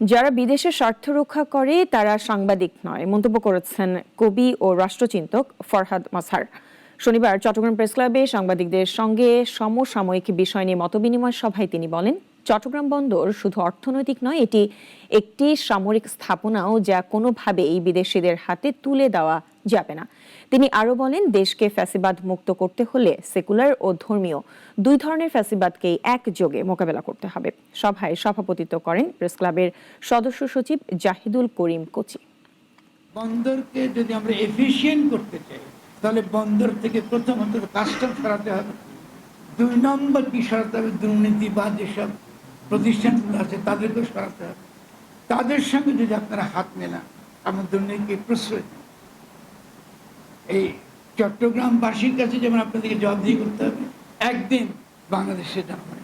যারা বিদেশে স্বার্থ রক্ষা করে, তারা সাংবাদিক নয়, মন্তব্য করেছেন কবি ও রাষ্ট্রচিন্তক ফরহাদ মাসার শনিবার চট্টগ্রাম প্রেস ক্লাবে সাংবাদিকদের সঙ্গে সমসাময়িক বিষয় নিয়ে মতবিনিময় সভায় তিনি বলেন চট্টগ্রাম বন্দর শুধু অর্থনৈতিক নয়, এটি একটি সামরিক স্থাপনাও যা কোনোভাবেই বিদেশিদের হাতে তুলে দেওয়া যাবে না। তিনি আরও বলেন, দেশকে ফ্যাসিবাদ মুক্ত করতে হলে সেকুলার ও ধর্মীয় দুই ধরনের ফ্যাসিবাদকেই একযোগে মোকাবেলা করতে হবে। সভায় সভাপতিত্ব করেন প্রেস ক্লাবের সদস্য সচিব জাহিদুল করিম কোচি। বন্দরকে যদি আমরা এফিসিয়েন্ট করতে চাই, তাহলে বন্দর থেকে প্রথমত কাস্টম সরাতে হবে। দুই নম্বর কি সরাতে হবে? দুর্নীতি বা যেসব প্রতিষ্ঠানগুলো আছে তাদেরকেও সরাতে হবে। তাদের সঙ্গে যদি আপনারা হাত মেলান, আমার দুর্নীতিকে প্রশ্রয় দেন এই চট্টগ্রামবাসীর কাছে যেমন আপনাদেরকে জবাবদিহি করতে হবে, একদিন জনগণের কাছে